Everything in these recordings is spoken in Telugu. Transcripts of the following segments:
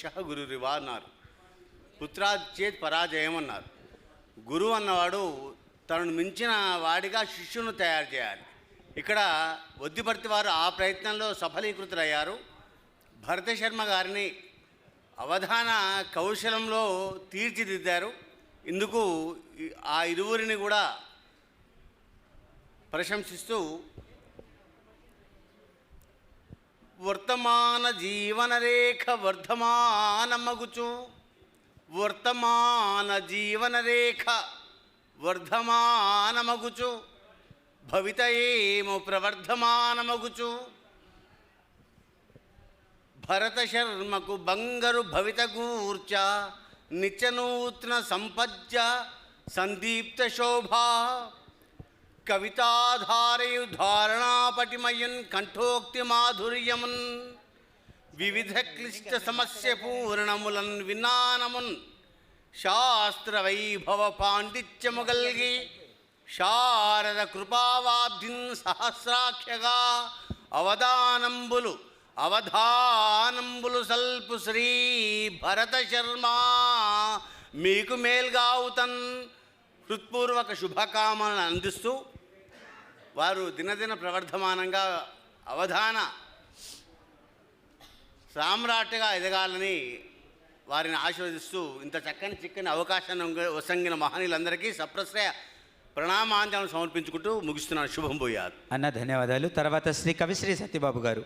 శిష్య గురురివా అన్నారు. పుత్రాది చేత్ పరాజయం అన్నారు. గురువు అన్నవాడు తనను మించిన వాడిగా శిష్యును తయారు చేయాలి. ఇక్కడ వద్దిపర్తి వారు ఆ ప్రయత్నంలో సఫలీకృతులయ్యారు. భరత శర్మ గారిని అవధాన కౌశలంలో తీర్చిదిద్దారు. ఇందుకు ఆ ఇరువురిని కూడా ప్రశంసిస్తూ వర్తమాన జీవనరేఖ వర్ధమానమగుచు. వర్తమాన జీవనరేఖ వర్ధమానమగుచు. భవిత ఏమో ప్రవర్ధమానమగుచు. భరత శర్మకు బంగరు భవిత గూర్చ నిత్యనూత్న సంపజ్జ సందీప్త శోభా. కవితాధారయు ధారణాపటిమయన్ కంఠోక్తి మాధుర్యమున్ వివిధ క్లిష్ట సమస్య పూర్ణములన్ విన్నానమున్ శాస్త్ర వైభవ పాండిత్యముగల్గి శారద కృపావాబ్ధిన్ సహస్రాఖ్యగా అవధానంబులు అవధానంబులు సల్పు శ్రీ భరత శర్మ మీకు మేల్గావుతన్ హృత్పూర్వక శుభకామనలు అందిస్తూ వారు దినదిన ప్రవర్ధమానంగా అవధాన సామ్రాట్గా ఎదగాలని వారిని ఆశీర్వదిస్తూ ఇంత చక్కని చిక్కని అవకాశాన్ని వసంగిన మహనీయులందరికీ సప్రశ్రయ ప్రణామాంజనం సమర్పించుకుంటూ ముగిస్తున్నాను. శుభం పోయారు అన్న ధన్యవాదాలు. తర్వాత శ్రీ కవిశ్రీ సత్యబాబు గారు.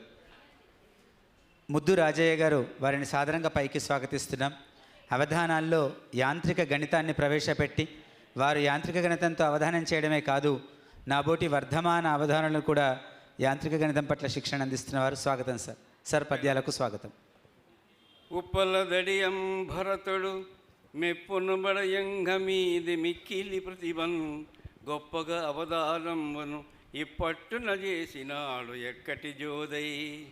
ముద్దు రాజయ్య గారు వారిని సాధారణంగా పైకి స్వాగతిస్తున్నాం. అవధానాల్లో యాంత్రిక గణితాన్ని ప్రవేశపెట్టి వారు యాంత్రిక గణితంతో అవధానం చేయడమే కాదు నాబోటి వర్ధమాన అవధానాలను కూడా యాంత్రిక గణితం పట్ల శిక్షణ అందిస్తున్నవారు స్వాగతం సార్. సార్ పద్యాలకు స్వాగతం. ఉప్పలదడియం భరతుడు మెప్పును బడయంగ మీది మిక్కిలి ప్రతిభను గొప్పగా అవతారంబను ఇప్పట్టున చేసినాడు ఎక్కటి జోదై.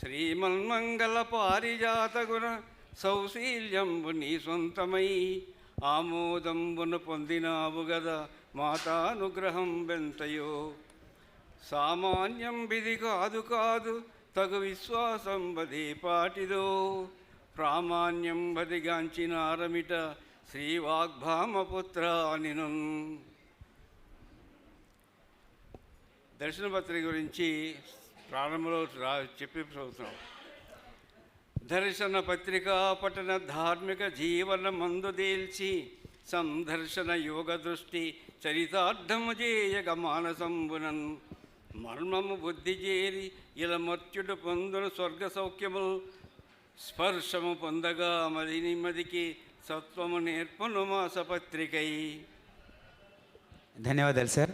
శ్రీమన్మంగళ పారిజాతగుణ సౌశీల్యంబు నీ సొంతమై ఆమోదంబును పొందినావు గదా మాతానుగ్రహం బెంతయో సామాన్యం విధి కాదు కాదు తగు విశ్వాసం బది పాటిదో. ప్రామాణ్యం బదిగాంచినారమిట శ్రీవాగ్భామపుత్ర నిను దర్శనపత్రిక గురించి ప్రారంభంలో రా చెప్పి చదువుతున్నాం. దర్శన పత్రికా పఠన ధార్మిక జీవన మందు దేల్చి సందర్శన యోగ దృష్టి చరితార్థము చేయగ మానసంబునన్. మర్మము బుద్ధి చేరి ఇలా మర్త్యుడు పొందును స్వర్గ సౌఖ్యము స్పర్శము పొందగా మది నిమ్మదికి సత్వము నేర్పను మాసపత్రికై. ధన్యవాదాలు సార్.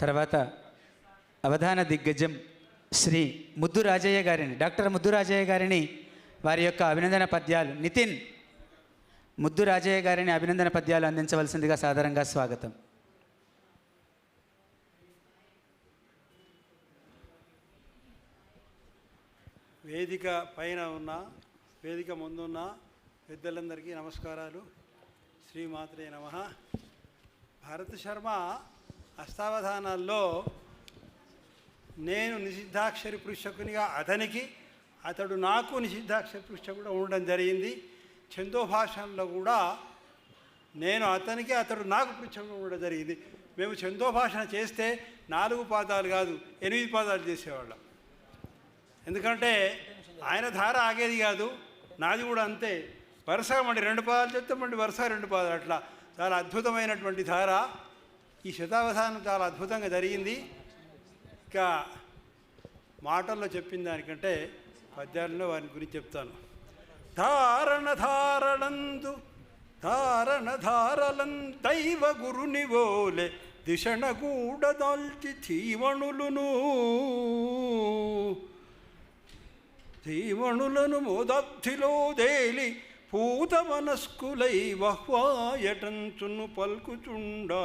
తర్వాత అవధాన దిగ్గజం శ్రీ ముద్దు రాజయ్య గారిని డాక్టర్ ముద్దు రాజయ్య గారిని వారి యొక్క అభినందన పద్యాలు. నితిన్ ముద్దు రాజయ్య గారిని అభినందన పద్యాలు అందించవలసిందిగా సాధారణంగా స్వాగతం. వేదిక పైన ఉన్న వేదిక ముందున్న పెద్దలందరికీ నమస్కారాలు. శ్రీమాత్రే నమ. భరత్ శర్మ అష్టావధానాల్లో నేను నిషిద్ధాక్షరి పురుషకునిగా అతనికి అతడు నాకు నిషిద్ధాక్షరి పురుషకుడు ఉండడం జరిగింది. ఛందోభాషణలో కూడా నేను అతనికి అతడు నాకు పృచ్ఛకుడు ఉండడం జరిగింది. మేము ఛందోభాషణ చేస్తే నాలుగు పాదాలు కాదు ఎనిమిది పాదాలు చేసేవాళ్ళం. ఎందుకంటే ఆయన ధార ఆగేది కాదు నాది కూడా అంతే. వరుసగా మళ్ళీ రెండు పాదాలు చెప్తే మళ్ళీ వరుస రెండు పాదాలు అట్లా. చాలా అద్భుతమైనటువంటి ధార. ఈ శతావధానం చాలా అద్భుతంగా జరిగింది. ఇంకా మాటల్లో చెప్పిన దానికంటే పద్యాలలో వారి గురించి చెప్తాను. ధారణ ధారణందు ధారణ ధారలం దైవ గురుని ఓలే దిశణ గూడదాల్చి ధీవణులును. ధీవణులను దేలి పూత మనస్కులై వహ్వాయటంచును పల్కుచుండా.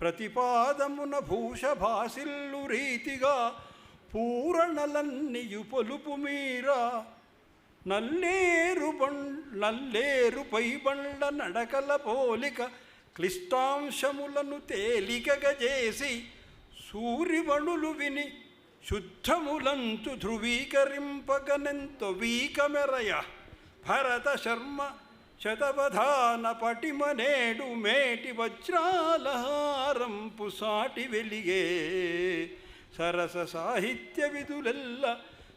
ప్రతిపాదమున భూషభాసిల్లు రీతిగా పూరణలన్నీయు పొలుపు మీరా. నల్లేరు బండ్ నల్లేరు పై బండ్ల నడకల పోలిక క్లిష్టాంశములను తేలికగా చేసి సూర్యవణులు విని శుద్ధములంతు ధృవీకరింపగనెంత వీకమెరయ భరత శర్మ శతవధాన పటిమనేడు మేటి వజ్రాలహారంపు సాటి వెలిగే సరస సాహిత్య విధులెల్ల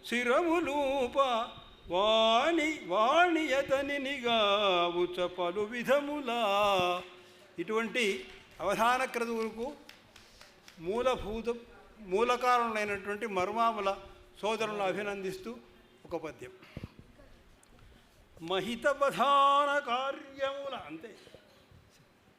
శిరములూప వాణి వాణియతనిగా పలు విధములా. ఇటువంటి అవధాన క్రతువులకు మూలభూత మూలకారణులైనటువంటి మర్మాముల సోదరులను అభినందిస్తూ ఒక పద్యం. మహితబధాన కార్యముల అంతే.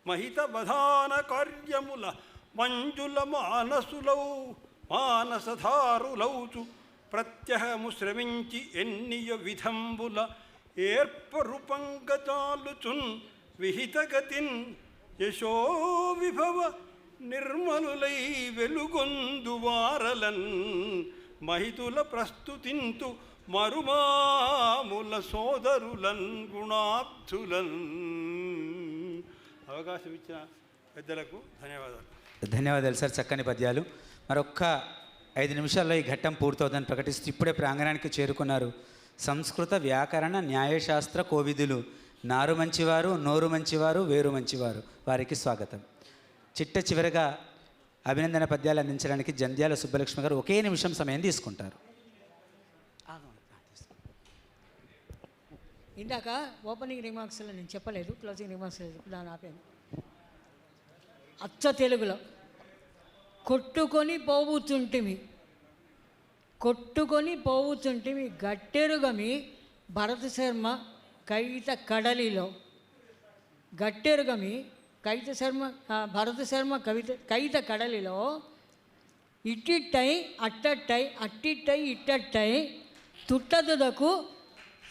మహితబధాన కార్యముల మంజుల మానసులౌ మానసధారులౌచు ప్రత్యహము శ్రమించి ఎన్నియ విధంబుల ఏర్పరుపంగతాలుచున్ విహితగతిన్ యశో విభవ నిర్మలులై వెలుగొందువారలన్ మహితుల ప్రస్తుతింతు మరుమాముల సోదరులన్ గుణాబ్ధులన్ అవకాశం ఇచ్చిన పెద్దలకు ధన్యవాదాలు. ధన్యవాదాలు సార్ చక్కని పద్యాలు. మరొక్క ఐదు నిమిషాల్లో ఈ ఘట్టం పూర్తవుతుందని ప్రకటిస్తూ ఇప్పుడే ప్రాంగణానికి చేరుకున్నారు. సంస్కృత వ్యాకరణ న్యాయశాస్త్ర కోవిదులు. నారు మంచివారు నోరు మంచివారు వేరు మంచివారు. వారికి స్వాగతం. చిట్ట చివరగా అభినందన పద్యాలు అందించడానికి జంధ్యాల సుబ్బలక్ష్మి గారు ఒకే నిమిషం సమయం తీసుకుంటారు. ఇందాక ఓపెనింగ్ రిమార్క్స్లో నేను చెప్పలేదు క్లోజింగ్ రిమార్క్స్ దాని ఆపాను అచ్చ తెలుగులో కొట్టుకొని పోవుచుంటిమి. కొట్టుకొని పోవుచుంటిమి గట్టెరుగమి భరత శర్మ కవిత కడలిలో. గట్టెరుగమి కవిత శర్మ భరత శర్మ కవిత కవిత కడలిలో ఇట్టిట్టై అట్టట్టై అట్టిట్టై ఇట్టట్టై తుట్టదుదకు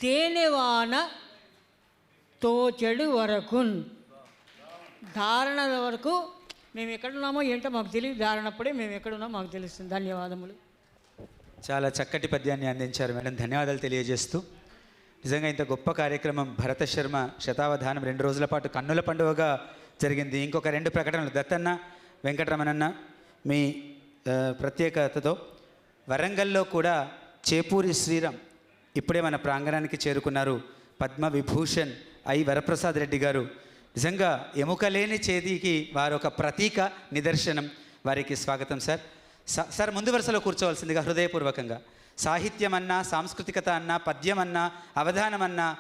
తేనెవాన తోచెడు వరకున్. ధారణ వరకు మేము ఎక్కడున్నామో ఏంటో మాకు తెలియదు. దారినప్పుడే మేము ఎక్కడున్నామో మాకు తెలుస్తుంది. ధన్యవాదములు. చాలా చక్కటి పద్యాన్ని అందించారు మేడం. ధన్యవాదాలు తెలియజేస్తూ. నిజంగా ఇంత గొప్ప కార్యక్రమం భరత శర్మ శతావధానం రెండు రోజుల పాటు కన్నుల పండుగగా జరిగింది. ఇంకొక రెండు ప్రకటనలు. దత్తన్న వెంకటరమణన్న మీ ప్రత్యేకతతో వరంగల్లో కూడా చేపూరి శ్రీరామ్ ఇప్పుడే మన ప్రాంగణానికి చేరుకున్నారు. పద్మ విభూషణ్ ఐ. వరప్రసాద్ రెడ్డి గారు. నిజంగా ఎముక లేని చేతికి వారు ఒక ప్రతీక నిదర్శనం. వారికి స్వాగతం సార్. స- సార్ ముందు వరుసలో కూర్చోవలసిందిగా హృదయపూర్వకంగా. సాహిత్యం అన్నా సాంస్కృతికత అన్నా పద్యం అన్నా అవధానం అన్నా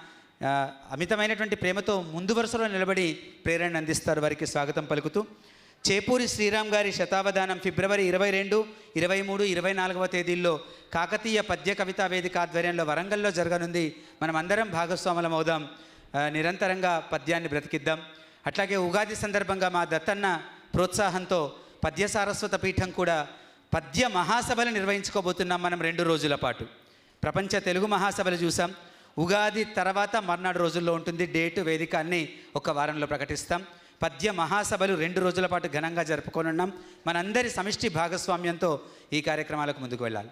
అమితమైనటువంటి ప్రేమతో ముందు వరుసలో నిలబడి ప్రేరణ అందిస్తారు. వారికి స్వాగతం పలుకుతూ చేపూరి శ్రీరామ్ గారి శతావధానం ఫిబ్రవరి ఇరవై రెండు ఇరవై మూడు ఇరవై నాలుగవ తేదీల్లో కాకతీయ పద్య కవితా వేదిక ఆధ్వర్యంలో వరంగల్లో జరగనుంది. మనం అందరం భాగస్వాములం అవుదాం. నిరంతరంగా పద్యాన్ని బ్రతికిద్దాం. అట్లాగే ఉగాది సందర్భంగా మా దత్తన్న ప్రోత్సాహంతో పద్య సారస్వత పీఠం కూడా పద్య మహాసభలు నిర్వహించుకోబోతున్నాం మనం రెండు రోజుల పాటు. ప్రపంచ తెలుగు మహాసభలు చూసాం. ఉగాది తర్వాత మర్నాడు రోజుల్లో ఉంటుంది. డేటు వేదిక అన్ని ఒక వారంలో ప్రకటిస్తాం. పద్య మహాసభలు రెండు రోజుల పాటు ఘనంగా జరుపుకోనున్నాం. మనందరి సమిష్టి భాగస్వామ్యంతో ఈ కార్యక్రమాలకు ముందుకు వెళ్ళాలి.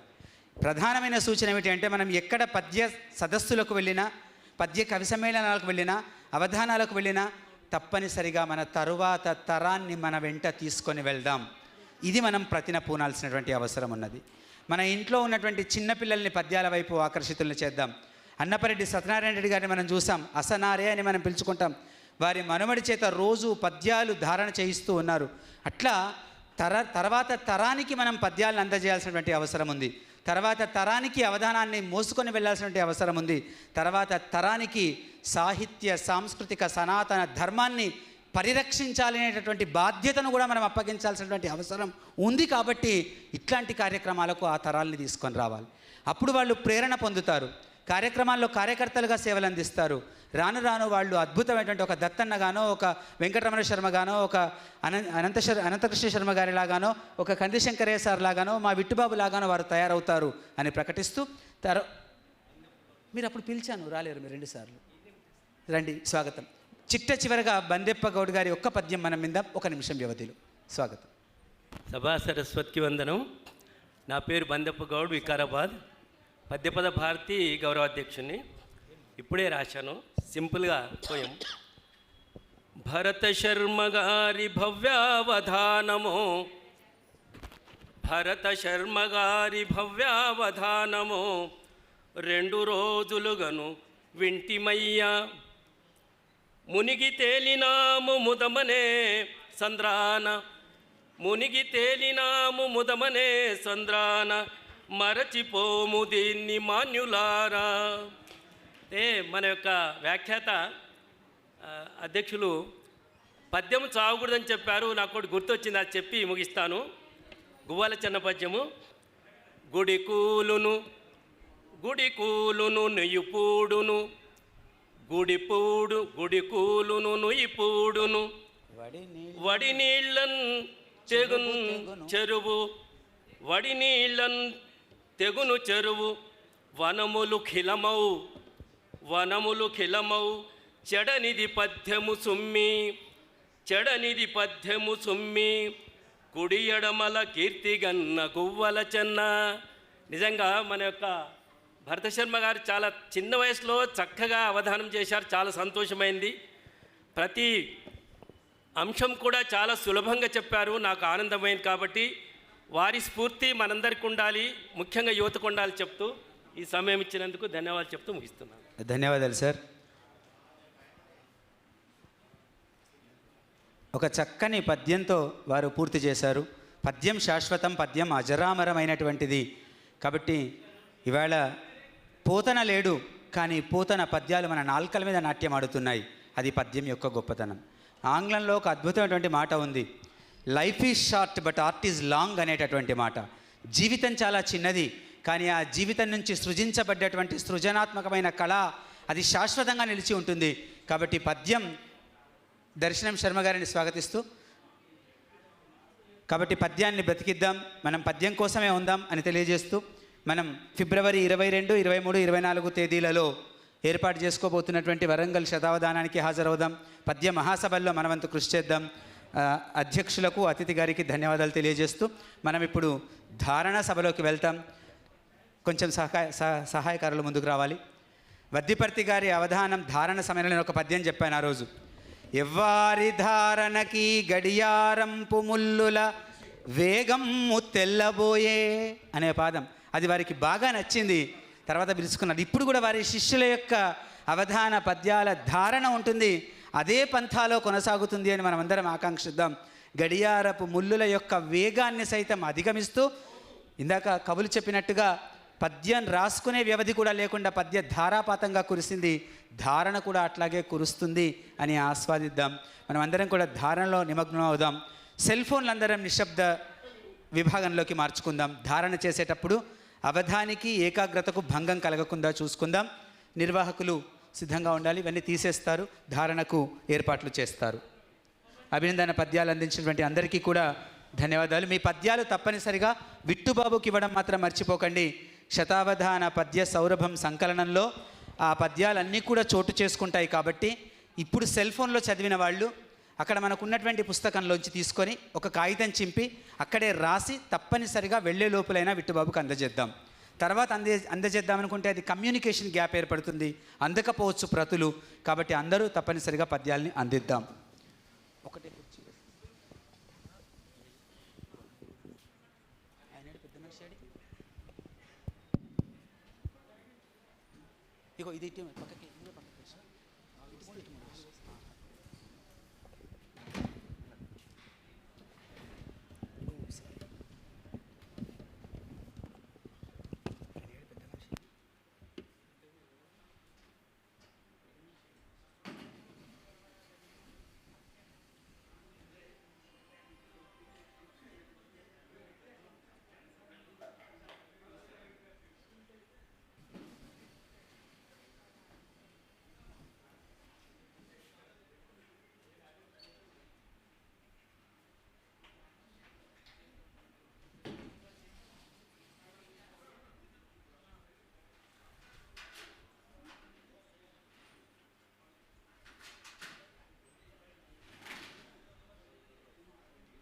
ప్రధానమైన సూచన ఏమిటి అంటే మనం ఎక్కడ పద్య సదస్సులకు వెళ్ళినా పద్య కవి సమ్మేళనాలకు వెళ్ళినా అవధానాలకు వెళ్ళినా తప్పనిసరిగా మన తరువాత తరాన్ని మన వెంట తీసుకొని వెళ్దాం. ఇది మనం ప్రతిన పూనాల్సినటువంటి అవసరం ఉన్నది. మన ఇంట్లో ఉన్నటువంటి చిన్నపిల్లల్ని పద్యాల వైపు ఆకర్షితులను చేద్దాం. అన్నపరెడ్డి సత్యనారాయణ రెడ్డి గారిని మనం చూసాం. అసనారే అని మనం పిలుచుకుంటాం. వారి మనుమడి చేత రోజు పద్యాలు ధారణ చేయిస్తూ ఉన్నారు. అట్లా తర తర్వాత తరానికి మనం పద్యాలను అందజేయాల్సినటువంటి అవసరం ఉంది. తర్వాత తరానికి అవధానాన్ని మోసుకొని వెళ్ళాల్సినటువంటి అవసరం ఉంది. తర్వాత తరానికి సాహిత్య సాంస్కృతిక సనాతన ధర్మాన్ని పరిరక్షించాలనేటటువంటి బాధ్యతను కూడా మనం అప్పగించాల్సినటువంటి అవసరం ఉంది కాబట్టి ఇట్లాంటి కార్యక్రమాలకు ఆ తరాల్ని తీసుకొని రావాలి. అప్పుడు వాళ్ళు ప్రేరణ పొందుతారు. కార్యక్రమాల్లో కార్యకర్తలుగా సేవలు అందిస్తారు. రాను రాను వాళ్ళు అద్భుతమైనటువంటి ఒక దత్తన్న గానో ఒక వెంకటరమణ శర్మ గానో ఒక అన అనంత శర్ అనంతకృష్ణ శర్మ గారి లాగానో ఒక కందిశంకరయ్య సార్ లాగానో మా విట్టుబాబు లాగానో వారు తయారవుతారు అని ప్రకటిస్తూ తర మీరు అప్పుడు పిలిచాను రాలేరు మీరు రెండుసార్లు రండి స్వాగతం. చిట్ట చివరగా బందెప్ప గౌడ్ గారి ఒక్క పద్యం మనం మీద ఒక నిమిషం వ్యవధిలో. స్వాగతం. సభా సరస్వతికి వందనం. నా పేరు బందప్ప గౌడ్ వికారాబాద్. పద్యపద భారతి గౌరవాధ్యక్షుని ఇప్పుడే రాశాను. సింపుల్గా పోయం. భరత శర్మ గారి భవ్యావధానము. భరత శర్మ గారి భవ్యావధానము. రెండు రోజులుగను వింటిమయ్యా. మునిగి తేలినాము ముదమనే సంద్రాన. మునిగి తేలినాము ముదమనే సంద్రాన. మరచిపోము దీన్ని మాన్యులారా. ఏ మన యొక్క వ్యాఖ్యాత అధ్యక్షులు పద్యం చావకూడదని చెప్పారు. నాకు ఒకటి గుర్తొచ్చింది అది చెప్పి ముగిస్తాను. గువ్వాల చిన్న పద్యము. గుడి కూలును గుడి కూలును నెయ్యిపూడును గుడి పూడు గుడి కూలును నుయ్యిపూడును వడి నీళ్ళన్ చెరువు వడి నీళ్ళన్ తెగును చెరువు వనములు ఖిలమౌ వనములు ఖిలమౌ చెడనిది పద్యము సుమ్మి. చెడనిది పద్యము సుమ్మి. కుడి ఎడమల కీర్తిగన్న గువ్వల చెన్న. నిజంగా మన యొక్క భరత శర్మ గారు చాలా చిన్న వయసులో చక్కగా అవధానం చేశారు చాలా సంతోషమైంది. ప్రతి అంశం కూడా చాలా సులభంగా చెప్పారు నాకు ఆనందమైంది కాబట్టి వారి స్ఫూర్తి మనందరికి ఉండాలి ముఖ్యంగా యువతకు ఉండాలి చెప్తూ ఈ సమయం ఇచ్చినందుకు ధన్యవాదాలు చెప్తూ ముగిస్తున్నాను. ధన్యవాదాలు సార్. ఒక చక్కని పద్యంతో వారు పూర్తి చేశారు. పద్యం శాశ్వతం పద్యం అజరామరమైనటువంటిది. కాబట్టి ఇవాళ పోతన లేడు కానీ పోతన పద్యాలు మన నాల్కల మీద నాట్యం ఆడుతున్నాయి. అది పద్యం యొక్క గొప్పతనం. ఆంగ్లంలో ఒక అద్భుతమైనటువంటి మాట ఉంది. Life is short but art is long అనేటటువంటి మాట. జీవితం చాలా చిన్నది కానీ ఆ జీవితం నుంచి సృజించబడ్డటువంటి సృజనాత్మకమైన కళ అది శాశ్వతంగా నిలిచి ఉంటుంది. కాబట్టి పద్యం దర్శనం శర్మ గారిని స్వాగతిస్తూ కాబట్టి పద్యాన్ని బ్రతికిద్దాం మనం పద్యం కోసమే ఉందాం అని తెలియజేస్తూ మనం ఫిబ్రవరి ఇరవై రెండు ఇరవై మూడు ఇరవై నాలుగు తేదీలలో ఏర్పాటు చేసుకోబోతున్నటువంటి వరంగల్ శతావధానానికి హాజరవుదాం. పద్య మహాసభల్లో మనవంతు కృషి చేద్దాం. అధ్యక్షులకు అతిథి గారికి ధన్యవాదాలు తెలియజేస్తూ మనం ఇప్పుడు ధారణ సభలోకి వెళ్తాం. కొంచెం సహాయ సహ- సహాయకారులు ముందుకు రావాలి. వద్దిపర్తి గారి అవధానం ధారణ సమయంలో నేను ఒక పద్యం చెప్పాను ఆ రోజు. ఎవ్వారి ధారణకి గడియారంపు ముల్లుల వేగము తెల్లబోయే అనే పాదం. అది వారికి బాగా నచ్చింది. తర్వాత పిలుచుకున్నారు ఇప్పుడు కూడా వారి శిష్యుల యొక్క అవధాన పద్యాల ధారణ ఉంటుంది. అదే పంథాలో కొనసాగుతుంది అని మనం అందరం ఆకాంక్షిద్దాం. గడియారపు ముల్లుల యొక్క వేగాన్ని సైతం అధిగమిస్తూ ఇందాక కవులు చెప్పినట్టుగా పద్యం రాసుకునే వ్యవధి కూడా లేకుండా పద్య ధారాపాతంగా కురిసింది ధారణ కూడా అట్లాగే కురుస్తుంది అని ఆస్వాదిద్దాం. మనం అందరం కూడా ధారణలో నిమగ్నం అవుదాం. సెల్ ఫోన్లు అందరం నిశ్శబ్ద విభాగంలోకి మార్చుకుందాం. ధారణ చేసేటప్పుడు అవధానికి ఏకాగ్రతకు భంగం కలగకుండా చూసుకుందాం. నిర్వాహకులు సిద్ధంగా ఉండాలి. ఇవన్నీ తీసేస్తారు. ధారణకు ఏర్పాట్లు చేస్తారు. అభినందన పద్యాలు అందించినటువంటి అందరికీ కూడా ధన్యవాదాలు. మీ పద్యాలు తప్పనిసరిగా విట్టుబాబుకి ఇవ్వడం మాత్రం మర్చిపోకండి. శతావధాన పద్య సౌరభం సంకలనంలో ఆ పద్యాలన్నీ కూడా చోటు చేసుకుంటాయి కాబట్టి ఇప్పుడు సెల్ ఫోన్లో చదివిన వాళ్ళు అక్కడ మనకున్నటువంటి పుస్తకంలోంచి తీసుకొని ఒక కాగితం చింపి అక్కడే రాసి తప్పనిసరిగా వెళ్ళే లోపలైనా విట్టుబాబుకు అందజేద్దాం. తర్వాత అందే అందజేద్దాం అనుకుంటే అది కమ్యూనికేషన్ గ్యాప్ ఏర్పడుతుంది. అందకపోవచ్చు ప్రతులు. కాబట్టి అందరూ తప్పనిసరిగా పద్యాల్ని అందిద్దాం. ఒకటి ఇగో ఇది పక్కకి.